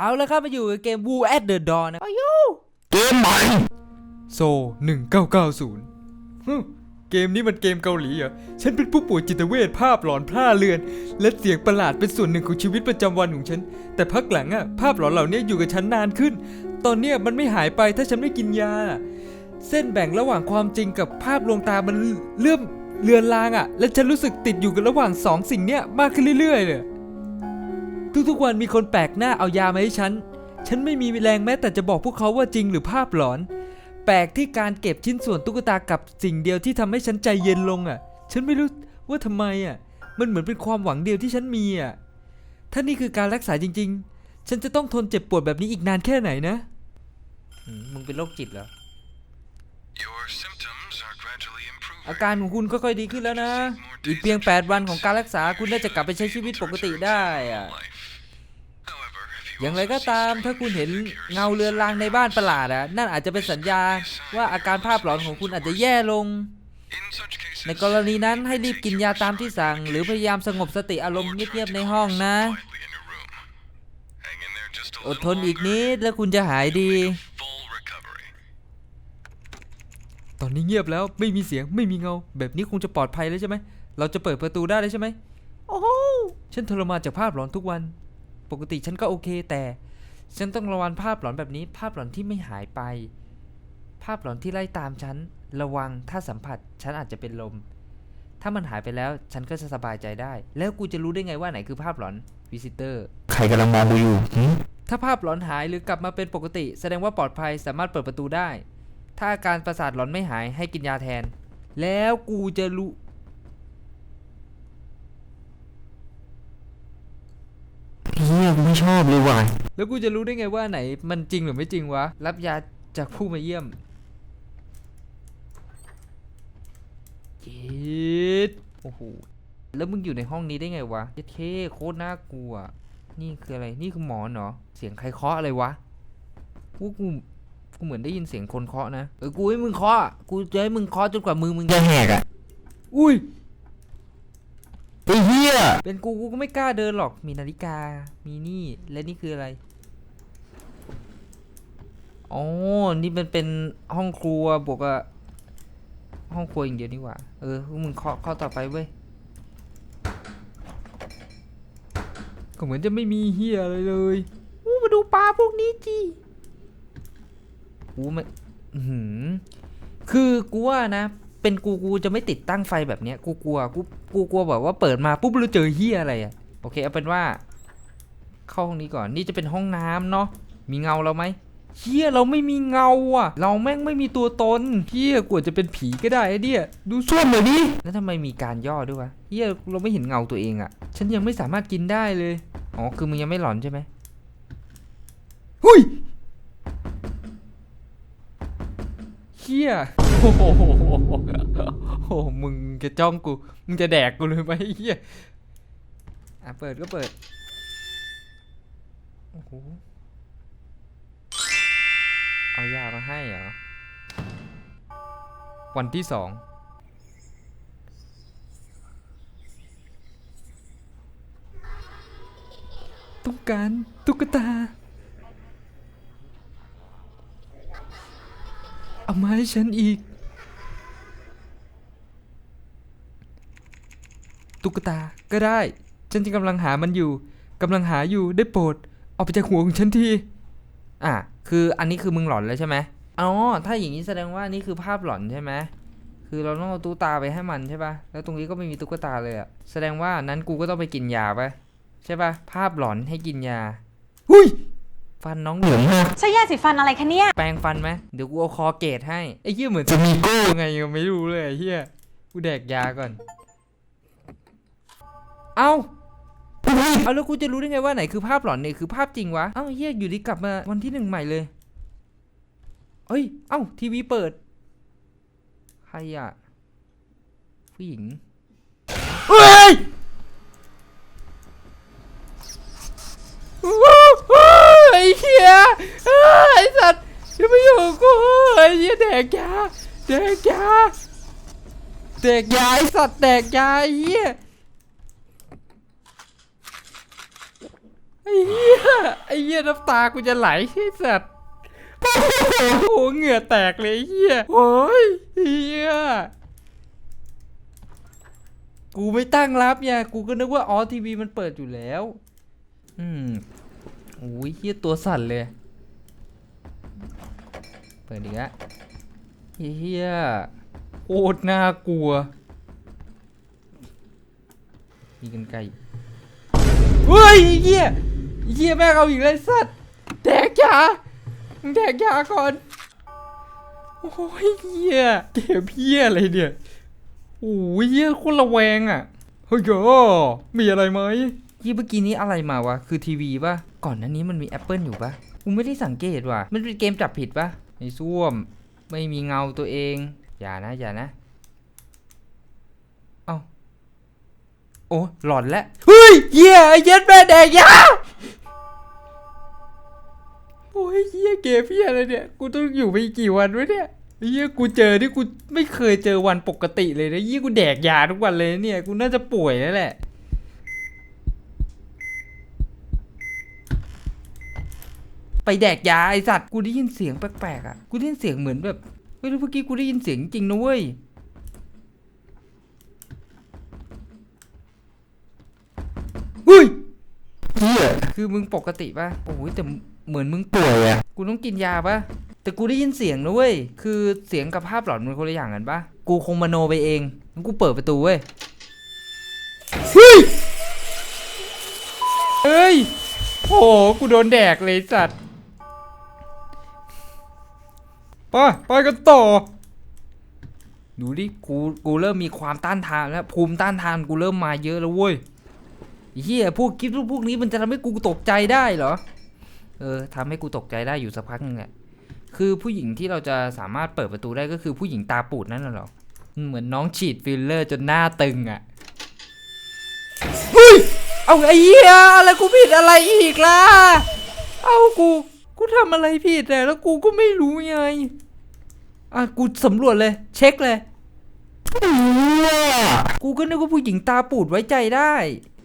เอาละครับมาอยู่กับเกม Woo at the Dawn นะอายุเกมใหม่โซ1990ฮึเกมนี้มันเกมเกาหลีเหรอ ฉันเป็นผู้ป่วยจิตเวชภาพหลอนพร่าเลือน และเสียงประหลาดเป็นส่วนหนึ่งของชีวิตประจำวันของฉัน แต่พักหลังอะภาพหลอนเหล่านี้อยู่กับฉันนานขึ้น ตอนเนี้ยมันไม่หายไปถ้าฉันไม่กินยา เส้นแบ่งระหว่างความจริงกับภาพลวงตามันเลื่อมเลือนลางอะและฉันรู้สึกติดอยู่กับระหว่างสองสิ่งเนี้ยมากขึ้นเรื่อยๆเลย ทุกๆวันมีคนแปลกหน้าเอายามาให้ฉัน ฉันไม่มีแรงแม้แต่จะบอกพวกเขาว่าจริงหรือภาพหลอน แปลกที่การเก็บชิ้นส่วนตุ๊กตากับสิ่งเดียวที่ทำให้ฉันใจเย็นลงอะ ฉันไม่รู้ว่าทำไมอะ มันเหมือนเป็นความหวังเดียวที่ฉันมีอะ ถ้านี่คือการรักษาจริง ๆ ฉันจะต้องทนเจ็บปวดแบบนี้อีกนานแค่ไหนนะอืมมึงเป็นโรคจิตเหรอ Your symptoms are gradually อา improving. การของคุณค่อยๆดีขึ้นแล้วนะ อีกเพียง 8 วันของการรักษาคุณน่าจะกลับไปใช้ชีวิตปกติได้อะ อย่างไรก็ตามถ้าคุณเห็นเงาเรือนรางในบ้านประหลาดอะนั่นอาจจะเป็นสัญญาณว่าอาการภาพหลอนของคุณอาจจะแย่ลง ในกรณีนั้นให้รีบกินยาตามที่สั่ง หรือพยายามสงบสติอารมณ์เงียบๆในห้องนะ อดทนอีกนิดแล้วคุณจะหายดี ตอนนี้เงียบแล้วไม่มีเสียงไม่มีเงา แบบนี้คงจะปลอดภัยแล้วใช่ไหม เราจะเปิดประตูได้แล้วใช่ไหม โอ้โหฉันทรมานจากภาพหลอนทุกวัน ปกติฉันก็โอเคแต่ฉันต้องระวังภาพหลอนแบบนี้ ภาพหลอนที่ไม่หายไป ภาพหลอนที่ไล่ตามฉัน ระวังถ้าสัมผัส ฉันอาจจะเป็นลม ถ้ามันหายไปแล้วฉันก็จะสบายใจได้ แล้วกูจะรู้ได้ไงว่าไหนคือภาพหลอนวิสิเตอร์ ใครกำลังมองกูอยู่หึถ้าภาพหลอนหายหรือกลับมาเป็นปกติ แสดงว่าปลอดภัยสามารถเปิดประตูได้ ถ้าอาการประสาทหลอนไม่หายให้กินยาแทน แล้วกูจะรู้ เฮียกู ไม่ชอบเลยว่ะแล้วกูจะรู้ได้ไงว่าไหนมันจริงหรือไม่จริงวะ รับยาจากผู้มาเยี่ยมเจ็ดโอ้โห แล้วมึงอยู่ในห้องนี้ได้ไงวะเจ็ดเท่โคตรน่ากลัว นี่คืออะไร นี่คือหมอนเหรอ เสียงใครเคาะอะไรวะ กูกู กูเหมือนได้ยินเสียงคนเคาะนะ เออ กูให้มึงเคาะ กูจะให้มึงเคาะจนกว่ามือมึงจะจะแหกอะ อุ้ย ไอ้เฮียเป็นกูกูก็ไม่กล้าเดินหรอกมีนาฬิกา มีนี่และนี่คืออะไรอ๋อนี่มันเป็นห้องครัวบวกกับห้องครัวอย่างเดียวนี่หว่า เออพวกมึงเคาะเคาะต่อไปเว้ยก็เหมือนจะไม่มีเฮียอะไรเลยอู้มาดูปลาพวกนี้จีอู้มันหือคือกูว่านะ เป็นกูกูจะไม่ติดตั้งไฟแบบเนี้ยกูกลัวกูกูกลัวแบบว่าเปิดมาปุ๊บแล้วเจอเฮียอะไรอะโอเคเอาเป็นว่า เข้าห้องนี้ก่อนนี่จะเป็นห้องน้ำเนาะมีเงาเราไหมเฮียเราไม่มีเงาอะ เราแม่งไม่มีตัวตนเฮียกว่าจะเป็นผีก็ได้ไอ้เนี่ยดูส้วมเลยดิแล้วทำไมมีการย่อด้วยวะเฮียเราไม่เห็นเงาตัวเองอะฉันยังไม่สามารถกินได้เลยอ๋อคือมึงยังไม่หลอนใช่ไหมหุยเฮีย โอ้โหโอ้โหมึงจะจ้องกู มึงจะแดกกูเลยไหมเฮียอะเปิดก็เปิด โอ้โห เอายามาให้เหรอ วันที่สองต้องการตุ๊กตา เอามาให้ฉันอีก ตุ๊กตาก็ได้ ฉันจะกำลังหามันอยู่กำลังหาอยู่ได้โปรดเอาไปจากหัวของฉันทีอะคืออันนี้คือมึงหลอนแล้วใช่ไหมอ๋อถ้าอย่างนี้แสดงว่านี่คือภาพหลอนใช่ไหมคือเราต้องเอาตุ๊กตาไปให้มันใช่ปะแล้วตรงนี้ก็ไม่มีตุ๊กตาเลยอะแสดงว่านั้นกูก็ต้องไปกินยาปะใช่ปะภาพหลอนให้กินยาหุยฟันน้องเหเหลืมือองนมากใช่ยาสีฟันอะไรคะเนี่ย แปรงฟันไหมเดี๋ยวกูเอาคอเกตให้ไอ้เหี้ยเหมือนจะมีโก้ยังไงก็ไม่รู้เลยไอ้เหี้ยกูแดกยาก่อน เอาเอาแล้วกูจะรู้ได้ไงว่าไหนคือภาพหลอนเนี่ยคือภาพจริงวะ เอ้าเหี้ยอยู่ดีกลับมาวันที่หนึ่งใหม่เลย เอ้ย เอ้าทีวีเปิด ใครอะผู้หญิง เฮ้ยไอ้เหี้ยไอ้สัตว์อย่ามาอยู่กับกูไอ้เหี้ยแดกยาแดกยาแดกยาไอ้สัตว์แดกยาไอ้เหี้ย ไอ้เหี้ยไอ้เหี้ยน้ำตากูจะไหลไอ้สัตว์โอ้โหเหงื่อแตกเลยไอ้เหี้ยโอ้ยเหี้ยกูไม่ตั้งรับเนี่ยกูก็นึกว่าอ๋อทีวีมันเปิดอยู่แล้ว อืมโอ้ยเหี้ยตัวสั่นเลย เปิดอีกแล้เฮียโคตรน่ากลัว มีกันไกลเฮ้ยไอ้เฮีย เฮียแม่งเอาอีกเลยสัตว์แดกยามึงแดกยาก่อนโอ้ยเฮียเก็บเฮียอะไรเนี่ยโอ้ยเฮียคตระแวงอะเฮ้ยโยมีอะไรไหมยี่เมื่อกี้นี้อะไรมาวะ คือทีวีปะก่อนหน้านี้มันมี Apple อยู่ปะกูไม่ได้สังเกตว่ะ มันเป็นเกมจับผิดปะไอ้ส้วม ไม่มีเงาตัวเอง อย่านะ อย่านะ เอ้า โอ้ หลอนแล้ว เฮ้ยเหี้ยเย็ดแม่แดกยา อ้ยเหี้ยเกมเหี้ยอะไรเนี่ย กูต้องอยู่ไปอีกกี่วันวะเนี่ยไอ้เหี้ยกูเจอที่กูไม่เคยเจอวันปกติเลยนะเหี้ยกูแดกยาทุกวันเลยเนี่ย กูน่าจะป่วยแล้วแหละ ไปแดกยาไอสัตว์ กูได้ยินเสียงแปลกๆอะ กูได้ยินเสียงเหมือนแบบ เฮ้ยแล้วเมื่อกี้กูได้ยินเสียงจริงนะเว้ยเฮ้ยเฮียคือมึงปกติป่ะ โอ้ยแต่ เหมือนมึงป่วยอะ กูต้องกินยาปะแต่กูได้ยินเสียงนะเว้ย คือเสียงกับภาพหลอนมันคนละอย่างกันปะกูคงมโนไปเองงั้นกูเปิดประตูเว้ย เฮ้ยเฮ้ยโอ้โหกูโดนแดกเลยสัตว์ไปไปกันต่อ ดูดิ กู กูเริ่มมีความต้านทานแล้ว ภูมิต้านทานกูเริ่มมาเยอะแล้วเว้ยไอ้เฮียพวกคลิปพวกนี้มันจะทำให้กูตกใจได้เหรอ เออทำให้กูตกใจได้อยู่สักพักนึงแหละคือผู้หญิงที่เราจะสามารถเปิดประตูได้ก็คือผู้หญิงตาปูดนั่นน่ะหรอเหมือนน้องฉีดฟิลเลอร์จนหน้าตึงอะ่ะเฮ้ยเอาไอ้เหี้ยอะไรกูผิดอะไรอีกล่ะเอากูกูทำอะไรผิดแต่แล้วกูก็ไม่รู้ไงอะกูสำรวจเลย เช็คเลยเฮียกูก็นึกว่าผู้หญิงตาปูดไว้ใจได้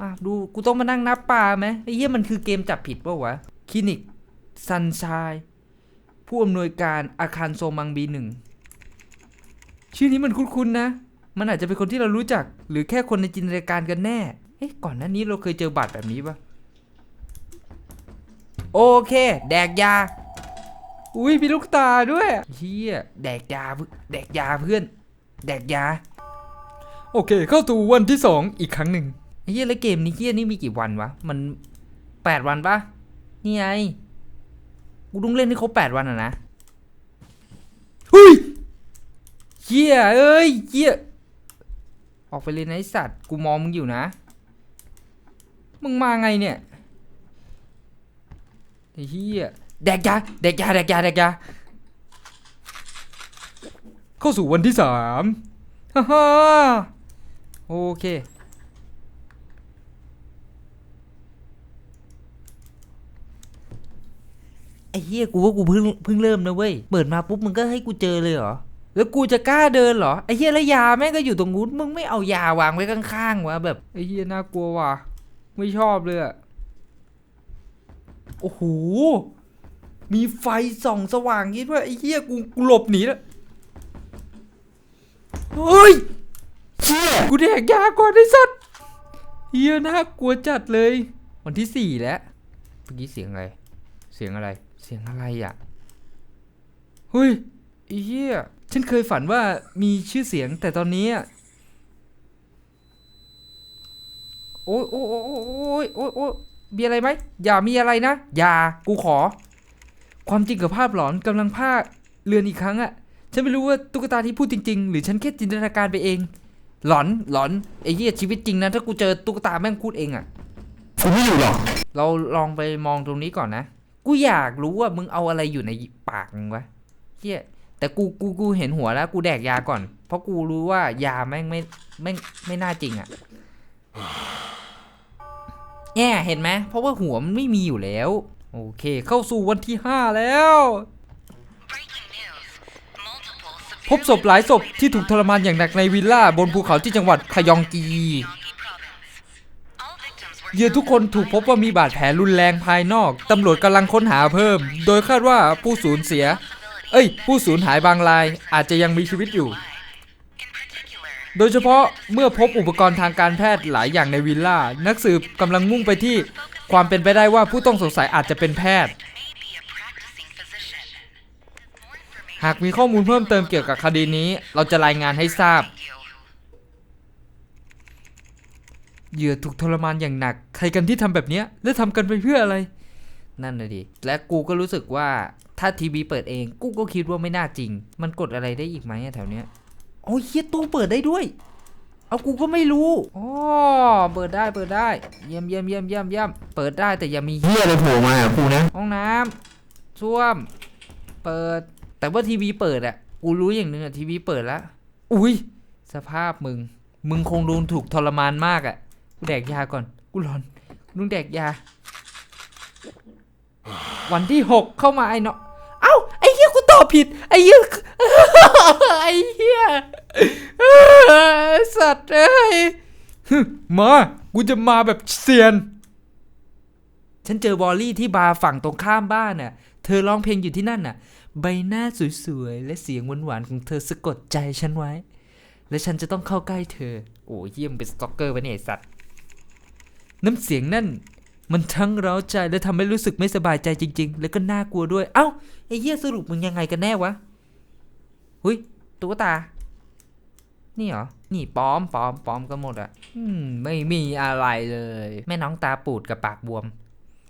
อะดูกูต้องมานั่งนับปลาไหมไอ้เหี้ยมันคือเกมจับผิดปะวะ คลินิกซันชายผู้อำนวยการอาคารโซมังบีหนึ่งชื่อนี้มันคุ้นๆนะ มันอาจจะเป็นคนที่เรารู้จัก หรือแค่คนในจินตนาการกันแน่ เอ๊ะก่อนหน้านี้เราเคยเจอบัตรแบบนี้ปะโอเค แดกยา อุ้ยมีลูกตาด้วยเฮียแดกยาแดกยาเพื่อน แดกยา โอเค เข้าสู่วันที่สองอีกครั้งหนึ่งเฮียแล้วเกมนี้เฮียนี่มีกี่วันวะ มันแปดวันปะ นี่ไงกูต้องเล่นให้ครบแปดวันอะนะเฮ้ยเฮียเอ้ยเฮียออกไปเลยนะไอสัตว์กูมองมึงอยู่นะ มึงมาไงเนี่ยไอ้เฮียแดกยาแดกยาแดกยาแดกยาเข้าสู่วันที่สามฮ่าฮ่าโอเค อ้เฮียกูว่ากูเพิ่งเพิ่งเริ่มนะเว้ยเปิดมาปุ๊บมึงก็ให้กูเจอเลยเหรอแล้วกูจะกล้าเดินเหรอไอ้เฮียแล้วยาแม่งก็อยู่ตรงนู้นมึงไม่เอายาวางไว้ข้างๆวะแบบไอ้เฮียน่ากลัวว่ะไม่ชอบเลยอะโอ้โหมีไฟส่องสว่างงี้ด้วยไอ้เฮียกูกูหลบหนีแล้วเฮ้ยเฮียกูแดกยาก่อนไอ้สัตว์เฮียน่ากลัวจัดเลย วันที่สี่แล้วเมื่อกี้เสียงอะไร เสียงอะไร เสียงอะไรอะเฮ้ยไอ้เฮียฉันเคยฝันว่ามีชื่อเสียงแต่ตอนนี้อะโอ้ยโอ้ยโอ้ยโอ้ยโอ้ยโอ้ยมีอะไรไหมอย่ามีอะไรนะ อย่า กูขอ ความจริงกับภาพหลอนกำลังภาคเลือนอีกครั้งอะฉันไม่รู้ว่าตุ๊กตาที่พูดจริง ๆ หรือฉันแค่จินตนาการไปเอง หลอนหลอนไอ้เหี้ยชีวิตจริงนะถ้ากูเจอตุ๊กตาแม่งพูดเองอะกูไม่อยู่หรอก เราลองไปมองตรงนี้ก่อนนะ กูอยากรู้ว่ามึงเอาอะไรอยู่ในปากมึงวะเหี้ยแต่กูกูกูเห็นหัวแล้ว กูแดกยาก่อน เพราะกูรู้ว่ายาแม่งไม่แม่งไม่น่าจริงอะแง่เห็นไหมเพราะว่าหัวมันไม่มีอยู่แล้ว โอเค เข้าสู่วันที่ห้าแล้ว พบศพหลายศพที่ถูกทรมานอย่างหนักในวิลล่าบนภูเขาที่จังหวัดคยองกี เหยื่อทุกคนถูกพบว่ามีบาดแผลรุนแรงภายนอก ตำรวจกำลังค้นหาเพิ่ม โดยคาดว่าผู้สูญเสีย เอ้ย ผู้สูญหายบางราย อาจจะยังมีชีวิตอยู่ โดยเฉพาะเมื่อพบอุปกรณ์ทางการแพทย์หลายอย่างในวิลล่า นักสืบกำลังมุ่งไปที่ความเป็นไปได้ว่าผู้ต้องสงสัยอาจจะเป็นแพทย์ หากมีข้อมูลเพิ่มเติมเกี่ยวกับคดีนี้ เราจะรายงานให้ทราบ เหยื่อถูกทรมานอย่างหนัก ใครกันที่ทำแบบเนี้ยและทำกันไปเพื่ออะไร นั่นน่ะดิ และกูก็รู้สึกว่าถ้าทีวีเปิดเอง กูก็คิดว่าไม่น่าจริง มันกดอะไรได้อีกไหมอะแถวเนี้ยโอ้ยเฮียตู้เปิดได้ด้วย เอากูก็ไม่รู้อ๋อเปิดได้เปิดได้ เยี่ยมเยี่ยมเยี่ยมเยี่ยมเยี่ยมเปิดได้แต่อย่ามีเฮียอะไรโผล่มาหากูนะ ห้องน้ำส้วม เปิด แต่ว่าทีวีเปิดอะกูรู้อย่างหนึงอะทีวีเปิดแล้ว อุ้ยสภาพมึง มึงคงโดนถูกทรมานมากอะ กูแดกยาก่อน กูร้อนลุงแดกยา วันที่หกเข้ามาไอ้เนาะเอ้า ไอ้เหี้ยกูตอบผิด ไอ้เหี้ยไอ้เหี้ยสัตว์เอ้ยมา กูจะมาแบบเซียน ฉันเจอบอลลี่ที่บาร์ฝั่งตรงข้ามบ้านน่ะ เธอร้องเพลงอยู่ที่นั่นน่ะ ใบหน้าสวยๆ และเสียงหวานๆของเธอสะกดใจฉันไว้ และฉันจะต้องเข้าใกล้เธอ โอ้ยเยี่ยมเป็นสตอกเกอร์วะเนี่ยสัตว์ น้ำเสียงนั่น มันทั้งเร้าใจและทำให้รู้สึกไม่สบายใจจริง ๆ แล้วก็น่ากลัวด้วย เอ้าไอ้เหี้ยสรุปมึงยังไงกันแน่วะหุยตุ๊กตา นี่เหรอ นี่ปลอมปลอมปลอมกันหมดอะอืมไม่มีอะไรเลย แม่น้องตาปูดกับปากบวม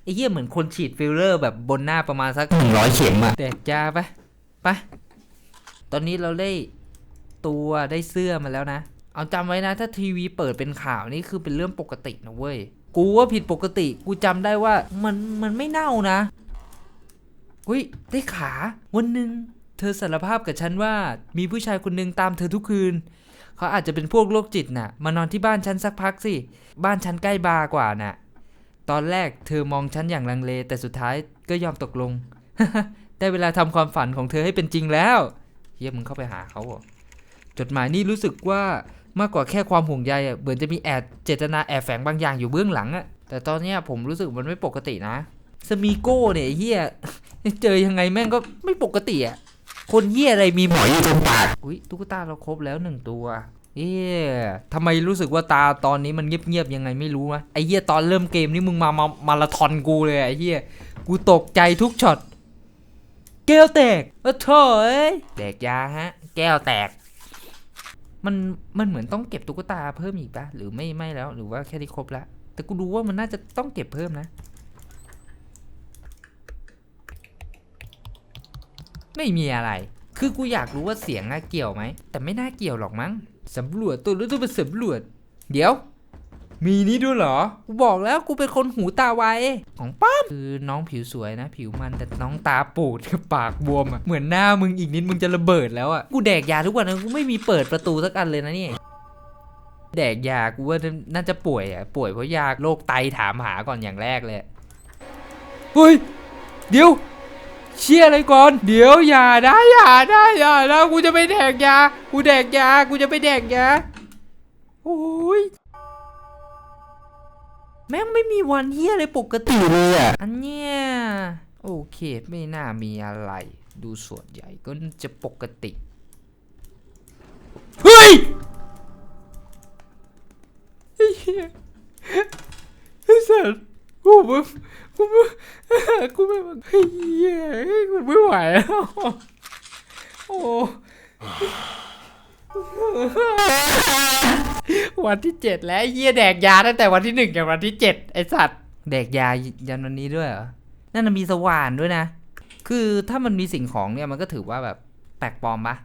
ไอ้เหี้ยเหมือนคนฉีดฟิลเลอร์แบบบนหน้าประมาณสักหนึ่งร้อยเข็มอะแดกยาไปไปตอนนี้เราได้ตัวได้เสื้อมาแล้วนะ เอาจำไว้นะ ถ้าทีวีเปิดเป็นข่าวนี่คือเป็นเรื่องปกตินะเว้ย กูว่าผิดปกติ กูจำได้ว่ามันมันไม่เน่านะอุ้ยได้ขา วันหนึ่งเธอสารภาพกับฉันว่า มีผู้ชายคนหนึ่งตามเธอทุกคืน เขาอาจจะเป็นพวกโรคจิตน่ะ มานอนที่บ้านฉันสักพักสิ บ้านฉันใกล้บาร์กว่าน่ะ ตอนแรกเธอมองฉันอย่างลังเล แต่สุดท้ายก็ยอมตกลง ได้เวลาทำความฝันของเธอให้เป็นจริงแล้วเฮียมึงเข้าไปหาเขาเหรอจดหมายนี้รู้สึกว่า มากกว่าแค่ความห่วงใยอะเหมือนจะมีแอบเจตนาแอบแฝงบางอย่างอยู่เบื้องหลังอะแต่ตอนเนี้ยผมรู้สึกมันไม่ปกตินะสมีโก้เนี่ยเฮียเจอยังไงแม่งก็ไม่ปกติอะคนเฮียอะไรมีหมอยู่ตรงปากอุ้ยตุ๊กตาเราครบแล้วหนึ่งตัวเอ๊ะทำไมรู้สึกว่าตาตอนนี้มันเงียบๆยังไงไม่รู้วะไอ้เหี้ยตอนเริ่มเกมนี่มึงมามามาราธอนกูเลยไอ้เหี้ยกูตกใจทุกช็อตแก้วแตกเออโถ่เอ้ยแดกยาฮะ แก้วแตก มันมันเหมือนต้องเก็บตุ๊กตาเพิ่มอีกปะหรือไม่ไม่แล้ว หรือว่าแค่ที่ครบละแต่กูดูว่ามันน่าจะต้องเก็บเพิ่มนะ ไม่มีอะไร คือกูอยากรู้ว่าเสียงอะเกี่ยวไหม แต่ไม่น่าเกี่ยวหรอกมั้งสำรวจตัวรู้ตัวเป็นสำรวจ เดี๋ยว มีนี้ด้วยเหรอ กูบอกแล้วกูเป็นคนหูตาไว ของป้อมคือน้องผิวสวยนะ ผิวมันแต่น้องตาปูดกับปากบวมอะเหมือนหน้ามึงอีกนิดมึงจะระเบิดแล้วอะกูแดกยาทุกวันนะกูไม่มีเปิดประตูสักอันเลยนะเนี่ยแดกยากูว่าน่าจะป่วยอะป่วยเพราะยาโรคไตถามหาก่อนอย่างแรกเลยเฮ้ยเดี๋ยวเชี่ยอะไรก่อน เดี๋ยวอย่านะอย่านะอย่านะกูจะไปแดกยา กูแดกยา กูจะไปแดกยา โอ้ย แม่งไม่มีวันเฮียอะไรปกติตีเลยอะอันเนี้ยโอเคไม่น่ามีอะไร ดูส่วนใหญ่ก็จะปกติ เฮ้ยไอ้เหี้ยไอ้สัสกูไม่กูไม่กูไม่ไอ้เหี้ยกูไม่ไหวแล้วโอ้ วันที่เจ็ดแล้วไอ้เหี้ยแดกยาตั้งแต่วันที่หนึ่งกับวันที่เจ็ดไอ้สัตว์แดกยายันวันนี้ด้วยเหรอ นั่นนะมีสว่านด้วยนะ คือถ้ามันมีสิ่งของเนี่ยมันก็ถือว่าแบบแปลกปลอมปะ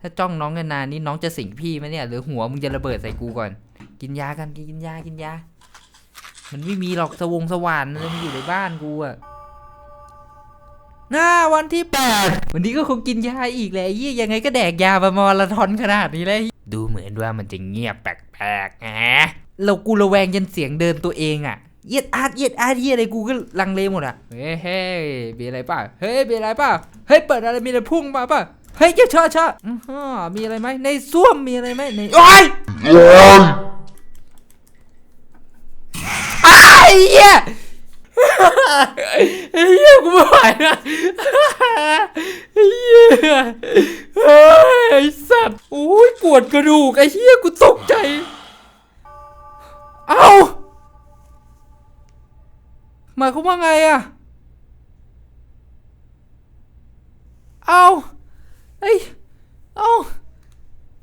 ถ้าจ้องน้องนานๆนี่น้องจะสิงพี่ไหมเนี่ยหรือหัวมึงจะระเบิดใส่กูก่อน กินยากันกินยากินยา มันไม่มีหรอกสวงสว่านอะไรมันอยู่ในบ้านกูอะหน้าวันที่แปดวันนี้ก็คงกินยาอีกแหละไอ้เยี่ยยังไงก็แดกยามามาราธอนขนาดนี้เลยดูเหมือนว่ามันจะเงียบแปลก ๆฮะเรากูระแวงยันเสียงเดินตัวเองอะเยียดอาดเยียดอาดเยียดอะไรกูก็ลังเลหมดอะเฮ้ยเฮ้ยมีอะไรป่ะเฮ้ยมีอะไรป่ะเฮ้ยเปิดอะไรมีอะไรพุ่งมาป่ะเฮ้ยเจ้าชอชออื้อหือมีอะไรไหมในส้วมมีอะไรไหมในโอ้ย ไอ้ ไอ้เหี้ยกูไม่ไหวนะไอ้เหี้ยเฮ้ยไอ้สัตว์โอ้ยปวดกระดูกไอ้เหี้ยกูตกใจ เอ้าหมายความว่าไงอะเอ้า